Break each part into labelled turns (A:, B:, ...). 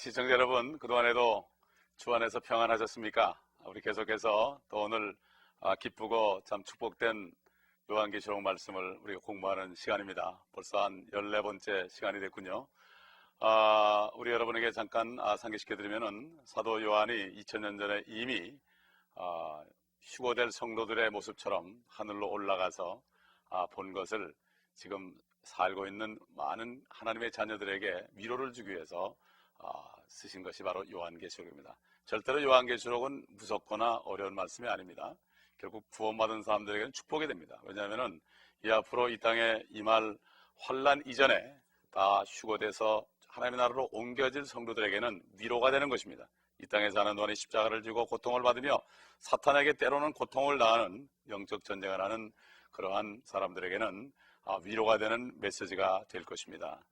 A: 아, 시청자 여러분, 그동안에도 주 안에서 평안하셨습니까? 우리 계속해서 또 오늘 아, 기쁘고 참 축복된 요한계시록 말씀을 우리가 공부하는 시간입니다. 벌써 한 14번째 시간이 됐군요. 아, 우리 여러분에게 잠깐 아, 상기시켜드리면은 사도 요한이 2000년 전에 이미 아, 휴고될 성도들의 모습처럼 하늘로 올라가서 아, 본 것을 지금 살고 있는 많은 하나님의 자녀들에게 위로를 주기 위해서 아, 쓰신 것이 바로 요한계시록입니다. 절대로 요한계시록은 무섭거나 어려운 말씀이 아닙니다. 결국 구원받은 사람들에게는 축복이 됩니다. 왜냐하면 이 앞으로 이 땅에 임할 환란 이전에 다 휴고돼서 하나님의 나라로 옮겨질 성도들에게는 위로가 되는 것입니다. 이 땅에 사는 동안에 십자가를 지고 고통을 받으며 사탄에게 때로는 고통을 당하는 영적 전쟁을 하는 그러한 사람들에게는 아, 위로가 되는 메시지가 될 것입니다.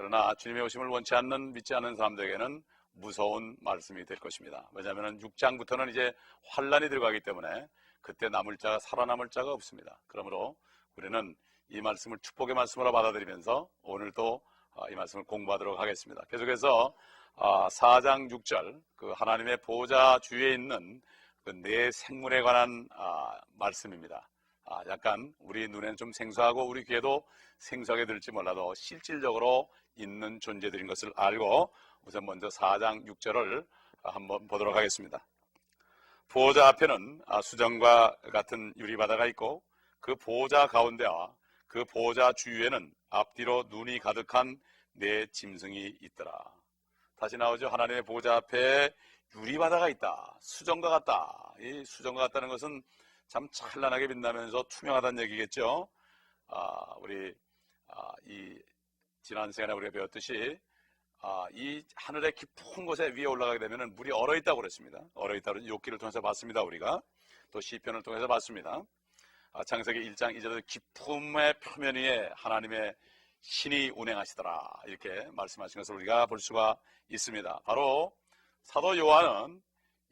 A: 그러나 주님의 오심을 원치 않는 믿지 않는 사람들에게는 무서운 말씀이 될 것입니다. 왜냐하면 6장부터는 이제 환란이 들어가기 때문에 그때 남을 자가 살아남을 자가 없습니다. 그러므로 우리는 이 말씀을 축복의 말씀으로 받아들이면서 오늘도 아, 이 말씀을 공부하도록 하겠습니다. 계속해서 4장 6절 그 하나님의 보좌 주위에 있는 그 네 생물에 관한 아, 말씀입니다. 아, 약간 우리 눈에는 좀 생소하고 우리 귀에도 생소하게 들을지 몰라도 실질적으로 있는 존재들인 것을 알고 우선 먼저 4장 6절을 한번 보도록 하겠습니다. 보호자 앞에는 아, 수정과 같은 유리바다가 있고 그 보호자 가운데와 그 보호자 주위에는 앞뒤로 눈이 가득한 네 짐승이 있더라. 다시 나오죠. 하나님의 보호자 앞에 유리바다가 있다. 수정과 같다. 이 수정과 같다는 것은 참 찬란하게 빛나면서 투명하다는 얘기겠죠. 아, 우리 아, 이 지난 시간에 우리가 배웠듯이 아, 이 하늘의 깊은 곳에 위에 올라가게 되면 물이 얼어 있다고 그랬습니다. 얼어 있다고 욕기를 통해서 봤습니다. 우리가 또 시편을 통해서 봤습니다. 아, 창세기 1장 2절에 깊음의 표면 위에 하나님의 신이 운행하시더라 이렇게 말씀하신 것을 우리가 볼 수가 있습니다. 바로 사도 요한은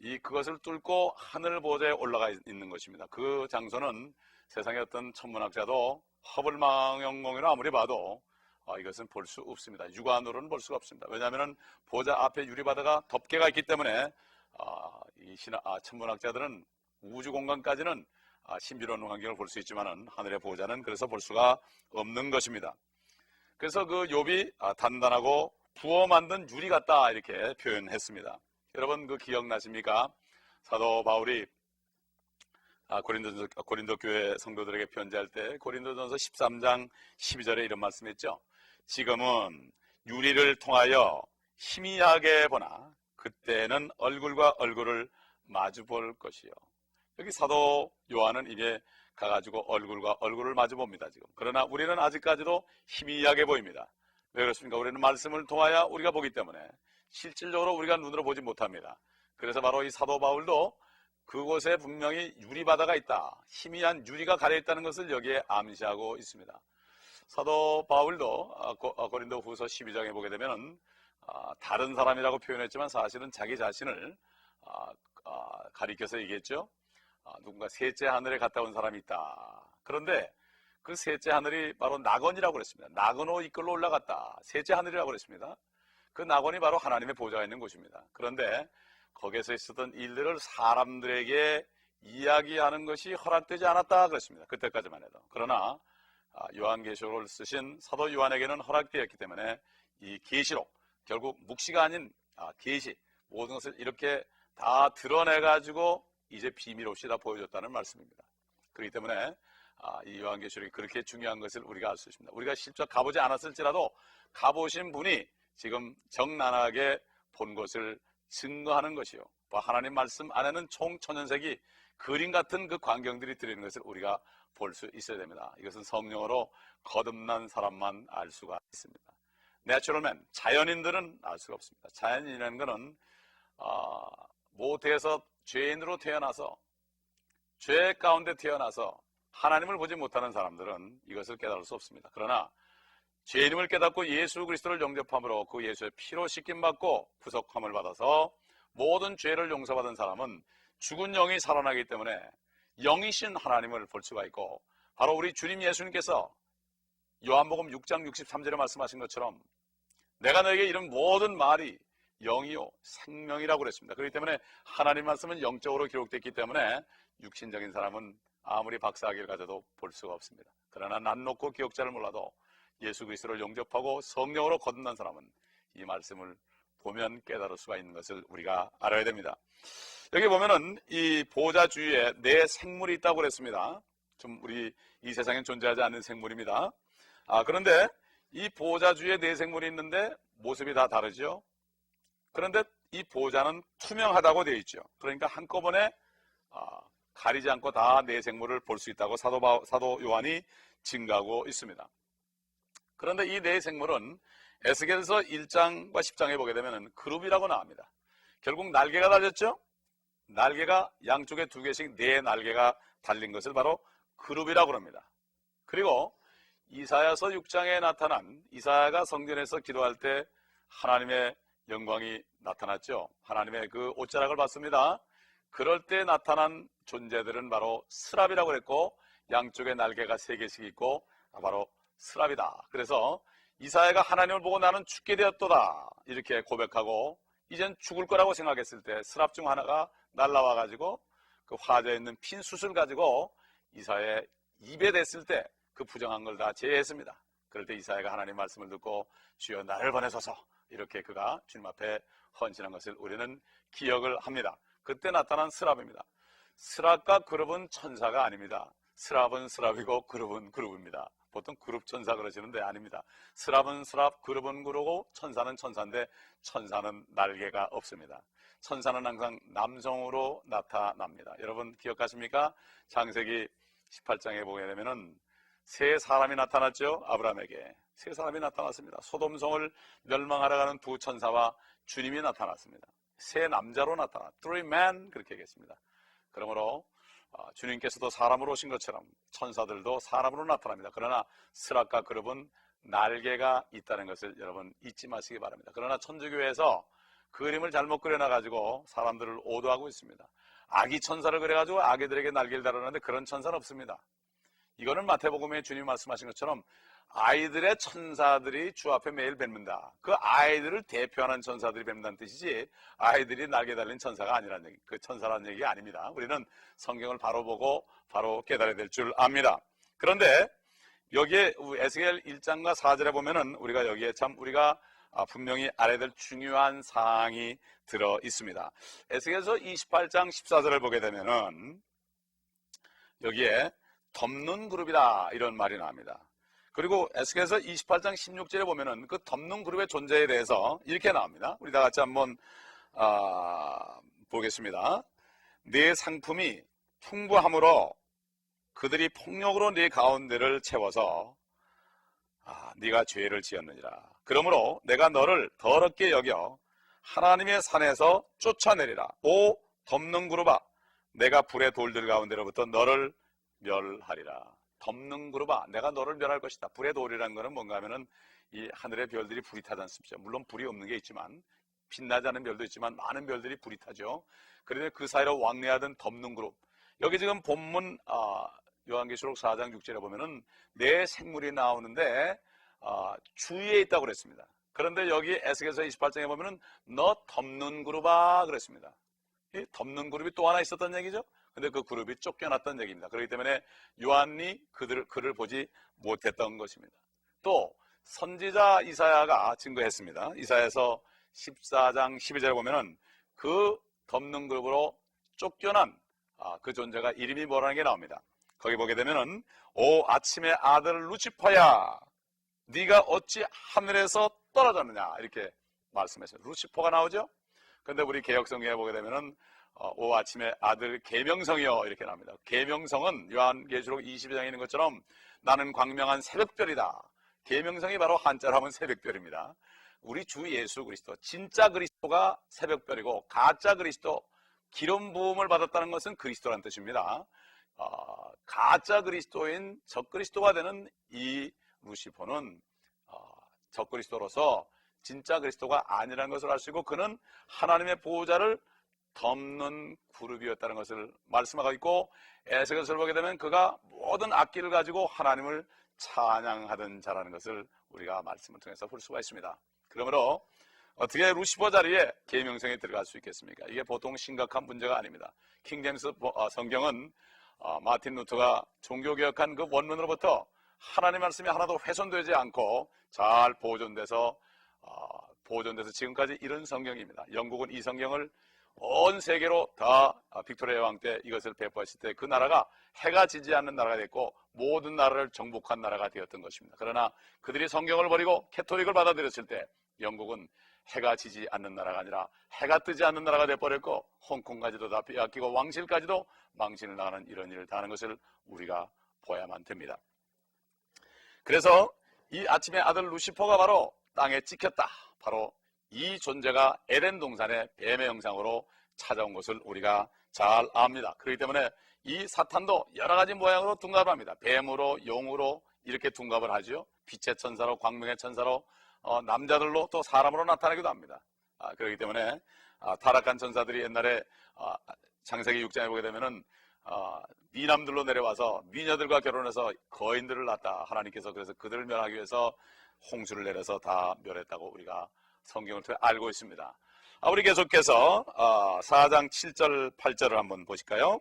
A: 이 그것을 뚫고 하늘 보좌에 올라가 있는 것입니다. 그 장소는 세상의 어떤 천문학자도 허블 망원경으로 아무리 봐도 아, 이것은 볼 수 없습니다. 육안으로는 볼 수가 없습니다. 왜냐하면 보좌 앞에 유리바다가 덮개가 있기 때문에 아, 이 신화, 아, 천문학자들은 우주 공간까지는 아, 신비로운 환경을 볼 수 있지만은 하늘의 보좌는 그래서 볼 수가 없는 것입니다. 그래서 그 욥이 아, 단단하고 부어 만든 유리 같다 이렇게 표현했습니다. 여러분 그 기억나십니까? 사도 바울이 아, 고린도, 고린도 교회 성도들에게 편지할 때 고린도전서 13장 12절에 이런 말씀했죠. 지금은 유리를 통하여 희미하게 보나 그때는 얼굴과 얼굴을 마주 볼 것이요. 여기 사도 요한은 이게 가가지고 얼굴과 얼굴을 마주 봅니다, 지금. 그러나 우리는 아직까지도 희미하게 보입니다. 왜 그렇습니까? 우리는 말씀을 통하여 우리가 보기 때문에 실질적으로 우리가 눈으로 보지 못합니다. 그래서 바로 이 사도 바울도 그곳에 분명히 유리바다가 있다. 희미한 유리가 가려 있다는 것을 여기에 암시하고 있습니다. 사도 바울도 아, 고- 아, 고린도 후서 12장에 보게 되면 아, 다른 사람이라고 표현했지만 사실은 자기 자신을 가리켜서 얘기했죠. 아, 누군가 셋째 하늘에 갔다 온 사람이 있다. 그런데 그 셋째 하늘이 바로 낙원이라고 그랬습니다. 낙원으로 이끌로 올라갔다. 셋째 하늘이라고 그랬습니다. 그 낙원이 바로 하나님의 보좌가 있는 곳입니다. 그런데 거기에서 있었던 일들을 사람들에게 이야기하는 것이 허락되지 않았다 그랬습니다. 그때까지만 해도. 그러나 아, 요한계시록을 쓰신 사도 요한에게는 허락되었기 때문에 이 계시록 결국 묵시가 아닌 아, 계시 모든 것을 이렇게 다 드러내 가지고 이제 비밀 없이 다 보여줬다는 말씀입니다. 그렇기 때문에 아, 이 요한계시록이 그렇게 중요한 것을 우리가 알 수 있습니다. 우리가 실제 가보지 않았을지라도 가보신 분이 지금 정난하게 본 것을 증거하는 것이요. 뭐 하나님 말씀 안에는 총천연색이 그림 같은 그 광경들이 들어있는 것을 우리가 볼 수 있어야 됩니다. 이것은 성령으로 거듭난 사람만 알 수가 있습니다. 내추럴맨, 자연인들은 알 수가 없습니다. 자연인이라는 것은 어, 모태에서 죄인으로 태어나서 죄 가운데 태어나서 하나님을 보지 못하는 사람들은 이것을 깨달을 수 없습니다. 그러나 죄인임을 깨닫고 예수 그리스도를 영접함으로 그 예수의 피로 씻김 받고 구속함을 받아서 모든 죄를 용서받은 사람은 죽은 영이 살아나기 때문에 영이신 하나님을 볼 수가 있고 바로 우리 주님 예수님께서 요한복음 6장 63절에 말씀하신 것처럼 내가 너에게 이런 모든 말이 영이요 생명이라고 그랬습니다. 그렇기 때문에 하나님 말씀은 영적으로 기록됐기 때문에 육신적인 사람은 아무리 박사학위를 가져도 볼 수가 없습니다. 그러나 난 놓고 기억자를 몰라도 예수 그리스도를 영접하고 성령으로 거듭난 사람은 이 말씀을 보면 깨달을 수가 있는 것을 우리가 알아야 됩니다. 여기 보면은 이 보호자 주위에 네 생물이 있다고 그랬습니다. 좀 우리 이 세상엔 존재하지 않는 생물입니다. 아, 그런데 이 보호자 주위에 네 생물이 있는데 모습이 다 다르죠. 그런데 이 보호자는 투명하다고 되어 있죠. 그러니까 한꺼번에 아, 가리지 않고 다 네 생물을 볼 수 있다고 사도, 바, 사도 요한이 증가하고 있습니다. 그런데 이 네 생물은 에스겔서 1장과 10장에 보게 되면 그룹이라고 나옵니다. 결국 날개가 달렸죠? 날개가 양쪽에 두 개씩 네 날개가 달린 것을 바로 그룹이라고 합니다. 그리고 이사야서 6장에 나타난 이사야가 성전에서 기도할 때 하나님의 영광이 나타났죠. 하나님의 그 옷자락을 봤습니다. 그럴 때 나타난 존재들은 바로 스랍이라고 그랬고 양쪽에 날개가 세 개씩 있고 바로 스랍이다. 그래서 이사야가 하나님을 보고 나는 죽게 되었도다 이렇게 고백하고 이젠 죽을 거라고 생각했을 때 스랍 중 하나가 날라와 가지고 그 화재에 있는 핀 숯을 가지고 이사야의 입에 댔을 때 그 부정한 걸 다 제외했습니다. 그럴 때 이사야가 하나님 말씀을 듣고 주여 나를 보내소서 이렇게 그가 주님 앞에 헌신한 것을 우리는 기억을 합니다. 그때 나타난 스랍입니다. 스랍과 그룹은 천사가 아닙니다. 스랍은 스랍이고 그룹은 그룹입니다. 보통 그룹 천사 그러시는데 아닙니다. 스랍은 스랍, 그룹은 그룹고 천사는 천사인데 천사는 날개가 없습니다. 천사는 항상 남성으로 나타납니다. 여러분 기억하십니까? 창세기 18장에 보게 되면은 세 사람이 나타났죠. 아브라함에게 세 사람이 나타났습니다. 소돔성을 멸망하러 가는 두 천사와 주님이 나타났습니다. 세 남자로 나타나 three men 그렇게 얘기했습니다. 그러므로 어, 주님께서도 사람으로 오신 것처럼 천사들도 사람으로 나타납니다. 그러나 스락과 그룹은 날개가 있다는 것을 여러분 잊지 마시기 바랍니다. 그러나 천주교에서 그림을 잘못 그려놔가지고 사람들을 오도하고 있습니다. 아기 천사를 그려가지고 아기들에게 날개를 달았는데 그런 천사는 없습니다. 이거는 마태복음에 주님 말씀하신 것처럼 아이들의 천사들이 주 앞에 매일 뵙는다. 그 아이들을 대표하는 천사들이 뵙는다는 뜻이지 아이들이 날개 달린 천사가 아니라는 얘기, 그 천사라는 얘기 아닙니다. 우리는 성경을 바로 보고 바로 깨달아야 될 줄 압니다. 그런데 여기에 에스겔 1장과 4절에 보면은 우리가 여기에 참 우리가 아, 분명히 알아야 될 중요한 사항이 들어 있습니다. 에스겔서 28장 14절을 보게 되면은 여기에 덮는 그룹이다 이런 말이 나옵니다. 그리고 에스겔서 28장 16절에 보면은 그 덮는 그룹의 존재에 대해서 이렇게 나옵니다. 우리 다 같이 한번 아, 보겠습니다. 네 상품이 풍부함으로 그들이 폭력으로 네 가운데를 채워서 아, 네가 죄를 지었느니라. 그러므로 내가 너를 더럽게 여겨 하나님의 산에서 쫓아내리라. 오 덮는 그룹아, 내가 불의 돌들 가운데로부터 너를 멸하리라. 덮는 그룹아, 내가 너를 멸할 것이다. 불의 돌이라는 것은 뭔가 하면은 이 하늘의 별들이 불이 타지 않습니까? 물론 불이 없는 게 있지만 빛나지 않은 별도 있지만 많은 별들이 불이 타죠. 그런데 그 사이로 왕래하던 덮는 그룹. 여기 지금 본문 아, 요한계시록 4장 6절에 보면은 네 생물이 나오는데 아, 주위에 있다고 그랬습니다. 그런데 여기 에스겔서 28장에 보면은 너 덮는 그룹아 그랬습니다. 이 덮는 그룹이 또 하나 있었던 얘기죠. 근데 그 그룹이 쫓겨났던 얘기입니다. 그렇기 때문에 요한이 그들을 그를 보지 못했던 것입니다. 또 선지자 이사야가 증거했습니다. 이사야서 14장 12절에 보면은 그 덮는 그룹으로 쫓겨난 아, 그 존재가 이름이 뭐라는 게 나옵니다. 거기 보게 되면은 오 아침의 아들 루치퍼야 네가 어찌 하늘에서 떨어졌느냐 이렇게 말씀했어요. 루치퍼가 나오죠. 근데 우리 개혁성경에 보게 되면은 어, 오 아침의 아들 계명성이요 이렇게 나옵니다. 계명성은 요한계시록 22장에 있는 것처럼 나는 광명한 새벽별이다. 계명성이 바로 한자로 하면 새벽별입니다. 우리 주 예수 그리스도 진짜 그리스도가 새벽별이고 가짜 그리스도 기름 부음을 받았다는 것은 그리스도라는 뜻입니다. 어, 가짜 그리스도인 적 그리스도가 되는 이 루시퍼는 어, 적 그리스도로서 진짜 그리스도가 아니라는 것을 아시고 그는 하나님의 보호자를 덮는 그룹이었다는 것을 말씀하고 있고 에스겔서를 보게 되면 그가 모든 악기를 가지고 하나님을 찬양하던 자라는 것을 우리가 말씀을 통해서 볼 수가 있습니다. 그러므로 어떻게 루시퍼 자리에 계명성이 들어갈 수 있겠습니까? 이게 보통 심각한 문제가 아닙니다. 킹제임스 보- 어, 성경은 어, 마틴 루터가 종교개혁한 그 원문으로부터 하나님 말씀이 하나도 훼손되지 않고 잘 보존돼서 어, 보존돼서 지금까지 이런 성경입니다. 영국은 이 성경을 온 세계로 다 아, 빅토리아 왕 때 이것을 배포했을 때 그 나라가 해가 지지 않는 나라가 됐고 모든 나라를 정복한 나라가 되었던 것입니다. 그러나 그들이 성경을 버리고 캐토릭을 받아들였을 때 영국은 해가 지지 않는 나라가 아니라 해가 뜨지 않는 나라가 돼버렸고 홍콩까지도 다 빼앗기고 왕실까지도 망신을 당하는 이런 일을 당하는 것을 우리가 보야만 됩니다. 그래서 이 아침에 아들 루시퍼가 바로 땅에 찍혔다. 바로 이 존재가 에덴 동산의 뱀의 형상으로 찾아온 것을 우리가 잘 압니다. 그렇기 때문에 이 사탄도 여러 가지 모양으로 둔갑을 합니다. 뱀으로, 용으로 이렇게 둔갑을 하죠. 빛의 천사로, 광명의 천사로, 어, 남자들로 또 사람으로 나타나기도 합니다. 아, 그렇기 때문에 아, 타락한 천사들이 옛날에 아, 창세기 6장에 보게 되면은 아, 미남들로 내려와서 미녀들과 결혼해서 거인들을 낳았다. 하나님께서 그래서 그들을 멸하기 위해서 홍수를 내려서 다 멸했다고 우리가 성경을 통해 알고 있습니다. 아, 우리 계속해서 아, 4장 7절 8절을 한번 보실까요?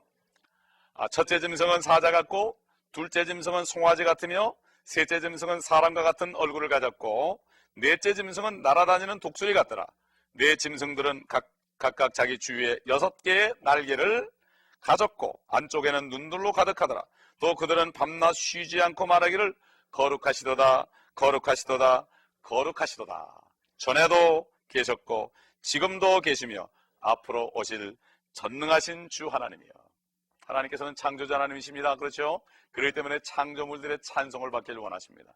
A: 아, 첫째 짐승은 사자 같고 둘째 짐승은 송아지 같으며 셋째 짐승은 사람과 같은 얼굴을 가졌고 넷째 짐승은 날아다니는 독수리 같더라. 네 짐승들은 각, 각각 자기 주위에 여섯 개의 날개를 가졌고 안쪽에는 눈들로 가득하더라. 또 그들은 밤낮 쉬지 않고 말하기를 거룩하시도다 거룩하시도다 거룩하시도다. 전에도 계셨고 지금도 계시며 앞으로 오실 전능하신 주 하나님이여. 하나님께서는 창조자 하나님이십니다. 그렇죠? 그렇기 때문에 창조물들의 찬송을 받기를 원하십니다.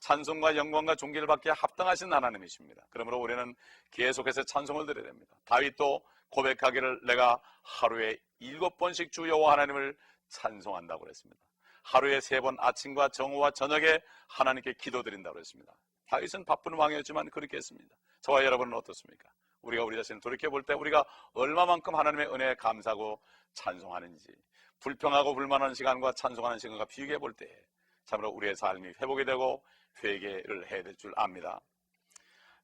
A: 찬송과 영광과 존귀를 받기에 합당하신 하나님이십니다. 그러므로 우리는 계속해서 찬송을 드려야 됩니다. 다윗도 고백하기를 내가 하루에 일곱 번씩 주 여호와 하나님을 찬송한다고 그랬습니다. 하루에 세 번 아침과 정오와 저녁에 하나님께 기도드린다고 그랬습니다. 다윗은 바쁜 왕이었지만 그렇게 했습니다. 저와 여러분은 어떻습니까? 우리가 우리 자신을 돌이켜 볼 때 우리가 얼마만큼 하나님의 은혜에 감사하고 찬송하는지 불평하고 불만하는 시간과 찬송하는 시간과 비교해 볼 때 참으로 우리의 삶이 회복이 되고 회개를 해야 될 줄 압니다.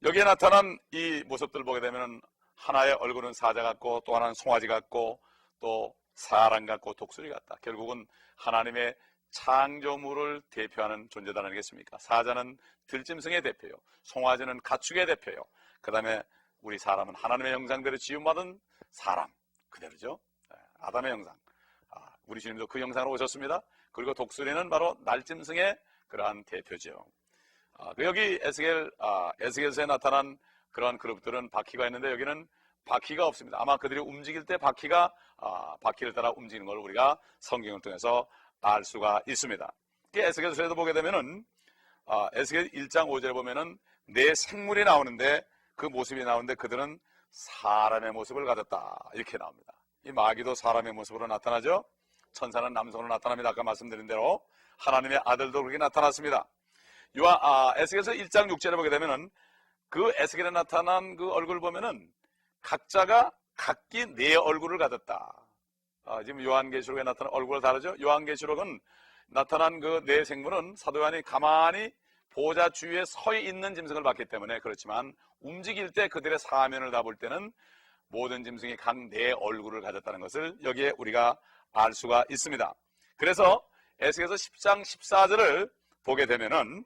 A: 여기에 나타난 이 모습들을 보게 되면 하나의 얼굴은 사자 같고 또 하나는 송아지 같고 또 사람 같고 독수리 같다. 결국은 하나님의 창조물을 대표하는 존재다 아니겠습니까? 사자는 들짐승의 대표요. 송아지는 가축의 대표요. 그 다음에 우리 사람은 하나님의 형상대로 지음받은 사람. 그대로죠. 네, 아담의 형상. 아, 우리 주님도 그 형상으로 오셨습니다. 그리고 독수리는 바로 날짐승의 그러한 대표죠. 아, 그 여기 에스겔, 아, 에스겔서에 나타난 그러한 그룹들은 바퀴가 있는데 여기는 바퀴가 없습니다. 아마 그들이 움직일 때 바퀴가 아, 바퀴를 따라 움직이는 걸 우리가 성경을 통해서 알 수가 있습니다. 그 에스겔서에도 보게 되면은 아, 에스겔 1장 5절에 보면은 내 생물이 나오는데 그 모습이 나오는데 그들은 사람의 모습을 가졌다 이렇게 나옵니다. 이 마귀도 사람의 모습으로 나타나죠. 천사는 남성으로 나타납니다. 아까 말씀드린 대로 하나님의 아들도 그렇게 나타났습니다. 요한 아, 에스겔서 1장 6절에 보게 되면은 그 에스겔에 나타난 그 얼굴 보면은 각자가 각기 네 얼굴을 가졌다. 아, 지금 요한계시록에 나타난 얼굴을 다르죠. 요한계시록은 나타난 그 네 생물은 사도 요한이 가만히 보좌 주위에 서 있는 짐승을 봤기 때문에 그렇지만 움직일 때 그들의 사면을 다 볼 때는 모든 짐승이 각 네 얼굴을 가졌다는 것을 여기에 우리가 알 수가 있습니다. 그래서 에스겔서 10장 14절을 보게 되면은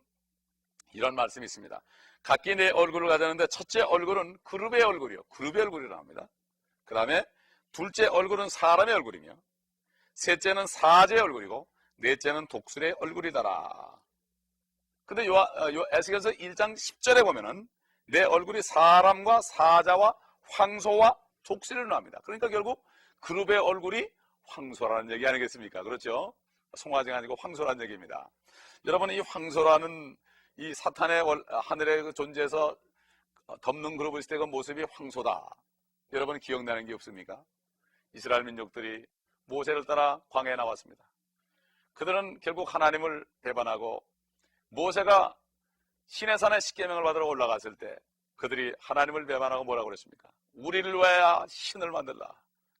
A: 이런 말씀이 있습니다. 각기 내 얼굴을 가졌는데 첫째 얼굴은 그룹의 얼굴이요. 그룹의 얼굴이라 합니다. 그 다음에 둘째 얼굴은 사람의 얼굴이며 셋째는 사제의 얼굴이고 넷째는 독수리의 얼굴이다라. 근데 요, 어, 요 에스겔서 1장 10절에 보면은 내 얼굴이 사람과 사자와 황소와 독수리를 나옵니다. 그러니까 결국 그룹의 얼굴이 황소라는 얘기 아니겠습니까? 그렇죠? 송아지가 아니고 황소라는 얘기입니다. 여러분 이 황소라는 이 사탄의 월- 하늘의 그 존재에서 덮는 그룹을 있을 때그 모습이 황소다. 여러분 기억나는 게 없습니까? 이스라엘 민족들이 모세를 따라 광야에 나왔습니다. 그들은 결국 하나님을 배반하고 모세가 시내산에 십계명을 받으러 올라갔을 때 그들이 하나님을 배반하고 뭐라고 그랬습니까? 우리를 위하여 신을 만들라.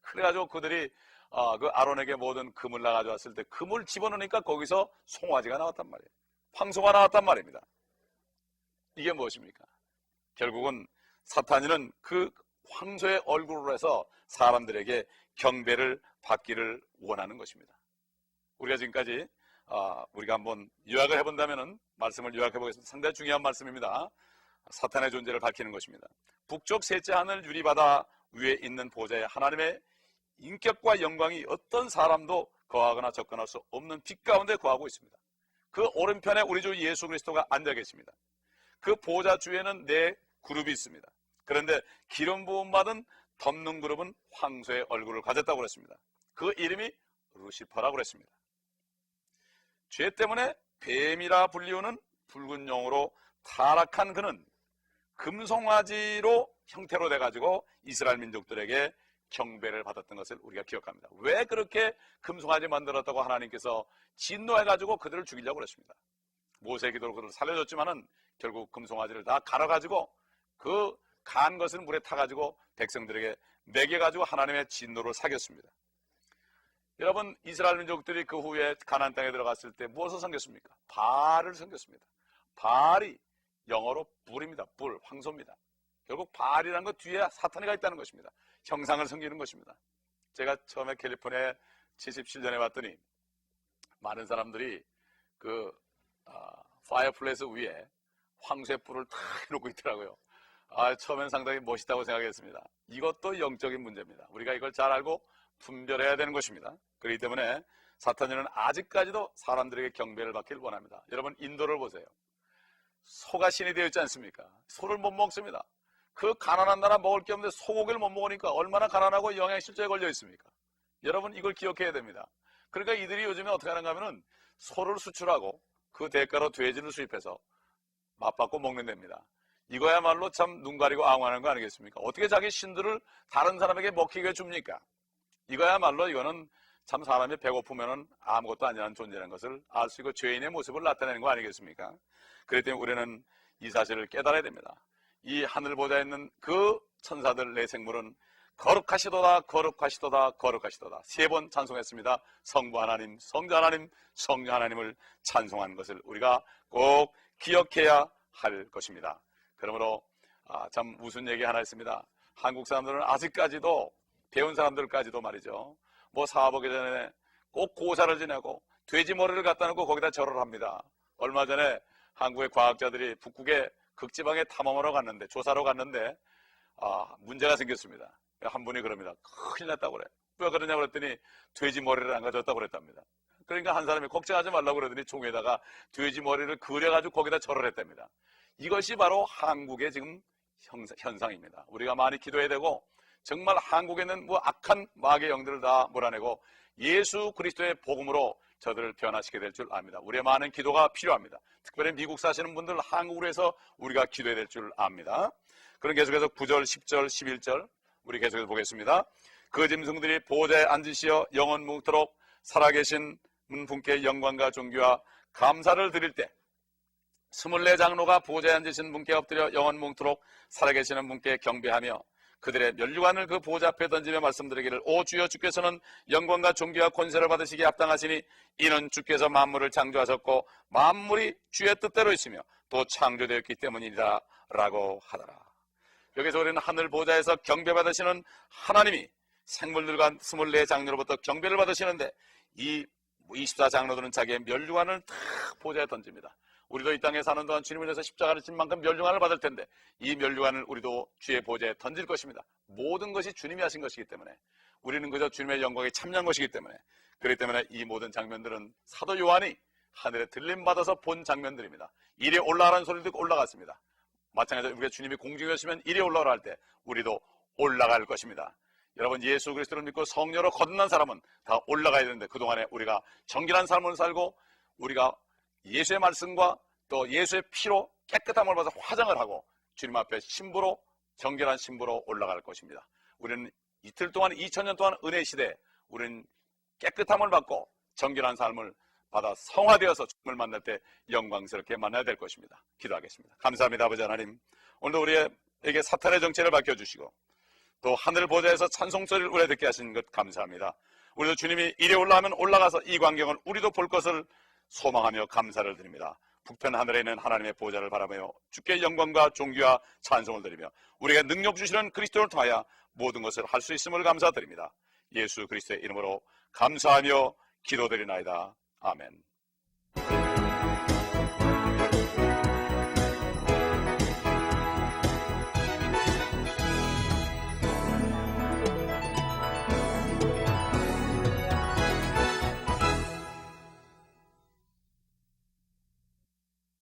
A: 그래가지고 그들이 어, 그 아론에게 모든 금을 나가져왔을 때 금을 집어넣으니까 거기서 송아지가 나왔단 말이에요. 황소가 나왔단 말입니다. 이게 무엇입니까? 결국은 사탄이는 그 황소의 얼굴로 해서 사람들에게 경배를 받기를 원하는 것입니다. 우리가 지금까지 아, 우리가 한번 요약을 해본다면은 말씀을 요약해 보겠습니다. 상당히 중요한 말씀입니다. 사탄의 존재를 밝히는 것입니다. 북쪽 셋째 하늘 유리바다 위에 있는 보좌에 하나님의 인격과 영광이 어떤 사람도 거하거나 접근할 수 없는 빛 가운데 거하고 있습니다. 그 오른편에 우리 주 예수 그리스도가 앉아 계십니다. 그 보좌 주에는 네 그룹이 있습니다. 그런데 기름 부음 받은 덮는 그룹은 황소의 얼굴을 가졌다고 그랬습니다. 그 이름이 루시퍼라고 그랬습니다. 죄 때문에 뱀이라 불리우는 붉은 용으로 타락한 그는 금송아지로 형태로 돼가지고 이스라엘 민족들에게 경배를 받았던 것을 우리가 기억합니다. 왜 그렇게 금송아지 만들었다고 하나님께서 진노해가지고 그들을 죽이려고 그랬습니다. 모세 기도로 그들을 살려줬지만은 결국 금송아지를 다 갈아가지고 그 간 것을 물에 타가지고 백성들에게 먹여가지고 하나님의 진노를 사겼습니다. 여러분 이스라엘 민족들이 그 후에 가나안 땅에 들어갔을 때 무엇을 섬겼습니까? 발을 섬겼습니다. 발이 영어로 불입니다. 불, 황소입니다. 결국 발이라는 것 뒤에 사탄이가 있다는 것입니다. 형상을 섬기는 것입니다. 제가 처음에 캘리포니아에 77년에 왔더니 많은 사람들이 그 아, 파이어플레이스 위에 황소의 뿔을 다 해놓고 있더라고요. 아, 처음엔 상당히 멋있다고 생각했습니다. 이것도 영적인 문제입니다. 우리가 이걸 잘 알고 분별해야 되는 것입니다. 그렇기 때문에 사탄이는 아직까지도 사람들에게 경배를 받기를 원합니다. 여러분 인도를 보세요. 소가 신이 되어 있지 않습니까? 소를 못 먹습니다. 그 가난한 나라 먹을 게 없는데 소고기를 못 먹으니까 얼마나 가난하고 영양실조에 걸려 있습니까? 여러분 이걸 기억해야 됩니다. 그러니까 이들이 요즘에 어떻게 하는가 하면은 소를 수출하고 그 대가로 돼지를 수입해서 맛받고 먹는 됩니다. 이거야말로 참 눈 가리고 앙하는 거 아니겠습니까? 어떻게 자기 신들을 다른 사람에게 먹히게 줍니까? 이거야말로 이거는 참 사람이 배고프면은 아무것도 아니라는 존재라는 것을 알 수 있고 죄인의 모습을 나타내는 거 아니겠습니까? 때문에 우리는 이 사실을 깨달아야 됩니다. 이 하늘 보좌에 있는 그 천사들 내 생물은 거룩하시도다 거룩하시도다 거룩하시도다 세 번 찬송했습니다. 성부 하나님, 성자 하나님, 성령 하나님을 찬송한 것을 우리가 꼭 기억해야 할 것입니다. 그러므로 아, 참 무슨 얘기 하나 있습니다. 한국 사람들은 아직까지도 배운 사람들까지도 말이죠. 뭐 사업하기 전에 꼭 고사를 지내고 돼지 머리를 갖다 놓고 거기다 절을 합니다. 얼마 전에 한국의 과학자들이 북극의 극지방에 탐험하러 갔는데 조사로 갔는데 아, 문제가 생겼습니다. 한 분이 그럽니다. 큰일 났다고 그래. 왜 그러냐고 그랬더니 돼지 머리를 안 가져왔다고 그랬답니다. 그러니까 한 사람이 걱정하지 말라고 그러더니 종에다가 돼지 머리를 그려가지고 거기다 절을 했답니다. 이것이 바로 한국의 지금 현상입니다. 우리가 많이 기도해야 되고 정말 한국에는 뭐 악한 마귀의 영들을 다 몰아내고 예수 그리스도의 복음으로 저들을 변화시키게 될 줄 압니다. 우리의 많은 기도가 필요합니다. 특별히 미국 사시는 분들 한국으로 해서 우리가 기도해야 될 줄 압니다. 그럼 계속해서 9절, 10절, 11절 우리 계속해서 보겠습니다. 그 짐승들이 보좌에 앉으시어 영원 뭉토록 살아계신 분께 영광과 존귀와 감사를 드릴 때 스물네 장로가 보좌에 앉으신 분께 엎드려 영원 뭉토록 살아계시는 분께 경배하며 그들의 면류관을 그 보좌 앞에 던지며 말씀드리기를 오 주여 주께서는 영광과 존귀와 권세를 받으시기에 합당하시니 이는 주께서 만물을 창조하셨고 만물이 주의 뜻대로 있으며 또 창조되었기 때문이다 라고 하더라. 여기서 우리는 하늘 보좌에서 경배 받으시는 하나님이 생물들과 스물네 장로로부터 경배를 받으시는데 이 24장로들은 자기의 면류관을 탁 보좌에 던집니다 우리도 이 땅에 사는 동안 주님을 위해서 십자가를 진 만큼 멸류관을 받을 텐데 이 멸류관을 우리도 주의 보좌에 던질 것입니다. 모든 것이 주님이 하신 것이기 때문에 우리는 그저 주님의 영광에 참여한 것이기 때문에 그렇기 때문에 이 모든 장면들은 사도 요한이 하늘에 들림 받아서 본 장면들입니다. 이리 올라가라는 소리를 듣고 올라갔습니다. 마찬가지로 우리가 주님이 공중에 오시면 이리 올라가라 할 때 우리도 올라갈 것입니다. 여러분 예수 그리스도를 믿고 성녀로 거듭난 사람은 다 올라가야 되는데 그동안에 우리가 정결한 삶을 살고 우리가 예수의 말씀과 또 예수의 피로 깨끗함을 받아서 화장을 하고 주님 앞에 신부로 정결한 신부로 올라갈 것입니다. 우리는 이틀 동안 2000년 동안 은혜 시대 우리는 깨끗함을 받고 정결한 삶을 받아 성화되어서 주님을 만날 때 영광스럽게 만나야 될 것입니다. 기도하겠습니다. 감사합니다. 아버지 하나님. 오늘도 우리에게 사탄의 정체를 밝혀 주시고 또 하늘 보좌에서 찬송 소리를 우리 듣게 하신 것 감사합니다. 우리도 주님이 이리 올라가면 올라가서 이 광경을 우리도 볼 것을 소망하며 감사를 드립니다. 북편 하늘에 있는 하나님의 보좌를 바라며 주께 영광과 존귀와 찬송을 드리며 우리가 능력 주시는 그리스도를 통하여 모든 것을 할 수 있음을 감사드립니다. 예수 그리스도의 이름으로 감사하며 기도드리나이다. 아멘.